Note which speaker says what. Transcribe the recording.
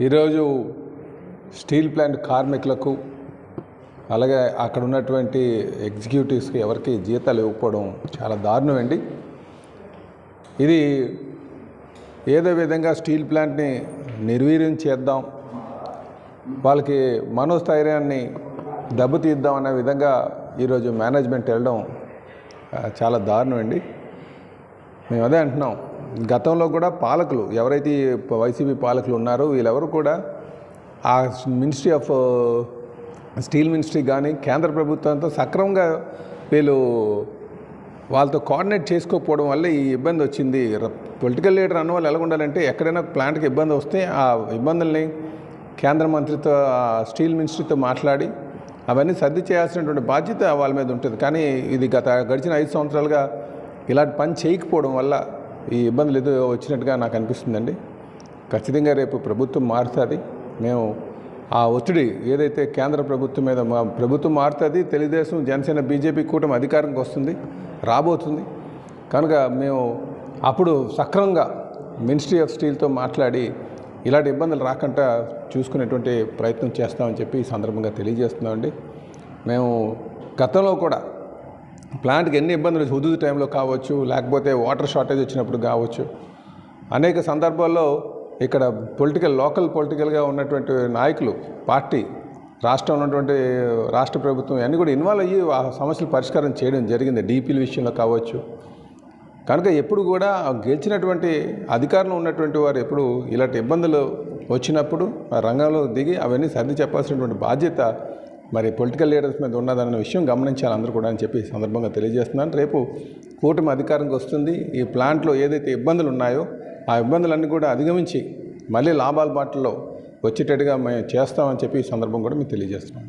Speaker 1: ఈరోజు steel plant కార్మికులకు అలాగే అక్కడ ఉన్నటువంటి ఎగ్జిక్యూటివ్స్కి ఎవరికి జీతాలు ఇవ్వకపోవడం చాలా దారుణం అండి ఇది ఏదో విధంగా స్టీల్ ప్లాంట్ని నిర్వీర్యం చేద్దాం వాళ్ళకి మనోస్థైర్యాన్ని దెబ్బతీద్దాం అనే విధంగా ఈరోజు మేనేజ్మెంట్ వెళ్ళడం చాలా దారుణం అండి మేము అదే అంటున్నాం గతంలో కూడా పాలకులు ఎవరైతే వైసీపీ పాలకులు ఉన్నారో వీళ్ళెవరు కూడా ఆ మినిస్ట్రీ ఆఫ్ స్టీల్ మినిస్ట్రీ కానీ కేంద్ర ప్రభుత్వంతో సక్రమంగా వీళ్ళు వాళ్ళతో కోఆర్డినేట్ చేసుకోకపోవడం వల్ల ఈ ఇబ్బంది వచ్చింది. పొలిటికల్ లీడర్ అన్న వాళ్ళు ఎలా ఉండాలంటే ఎక్కడైనా ప్లాంట్కి ఇబ్బంది వస్తే ఆ ఇబ్బందుల్ని కేంద్ర మంత్రితో ఆ స్టీల్ మినిస్ట్రీతో మాట్లాడి అవన్నీ సర్ది చేయాల్సినటువంటి బాధ్యత వాళ్ళ మీద ఉంటుంది. కానీ ఇది గత గడిచిన ఐదు సంవత్సరాలుగా ఇలాంటి పని చేయకపోవడం వల్ల ఈ ఇబ్బందులు ఏదో వచ్చినట్టుగా నాకు అనిపిస్తుందండి. ఖచ్చితంగా రేపు ప్రభుత్వం మారుతుంది. మేము ఆ ఒత్తిడి ఏదైతే కేంద్ర ప్రభుత్వం మీద మా ప్రభుత్వం మారుతుంది తెలుగుదేశం జనసేన బీజేపీ కూటమి అధికారంకి వస్తుంది రాబోతుంది. కనుక మేము అప్పుడు సక్రమంగా మినిస్ట్రీ ఆఫ్ స్టీల్తో మాట్లాడి ఇలాంటి ఇబ్బందులు రాకుండా చూసుకునేటువంటి ప్రయత్నం చేస్తామని చెప్పి ఈ సందర్భంగా తెలియజేస్తున్నామండి. మేము గతంలో కూడా ప్లాంట్కి ఎన్ని ఇబ్బందులు హుదూదు టైంలో కావచ్చు లేకపోతే వాటర్ షార్టేజ్ వచ్చినప్పుడు కావచ్చు. అనేక సందర్భాల్లో ఇక్కడ పొలిటికల్ లోకల్ పొలిటికల్గా ఉన్నటువంటి నాయకులు పార్టీ రాష్ట్రంలో ఉన్నటువంటి రాష్ట్ర ప్రభుత్వం అన్నీ కూడా ఇన్వాల్వ్ అయ్యి ఆ సమస్యలు పరిష్కారం చేయడం జరిగింది. డీపీల విషయంలో కావచ్చు. కనుక ఎప్పుడు కూడా గెలిచినటువంటి అధికారంలో ఉన్నటువంటి వారు ఎప్పుడు ఇలాంటి ఇబ్బందులు వచ్చినప్పుడు ఆ రంగంలో దిగి అవన్నీ సర్ది చెప్పాల్సినటువంటి బాధ్యత మరి పొలిటికల్ లీడర్స్ మీద ఉన్నదన్న విషయం గమనించాలి అందరూ కూడా అని చెప్పి సందర్భంగా తెలియజేస్తున్నాను. రేపు కూటమి అధికారంకి వస్తుంది. ఈ ప్లాంట్లో ఏదైతే ఇబ్బందులు ఉన్నాయో ఆ ఇబ్బందులన్నీ కూడా అధిగమించి మళ్ళీ లాభాల బాటలో వచ్చేటట్టుగా మేము చేస్తామని చెప్పి ఈ సందర్భం కూడా మీకు తెలియజేస్తున్నాం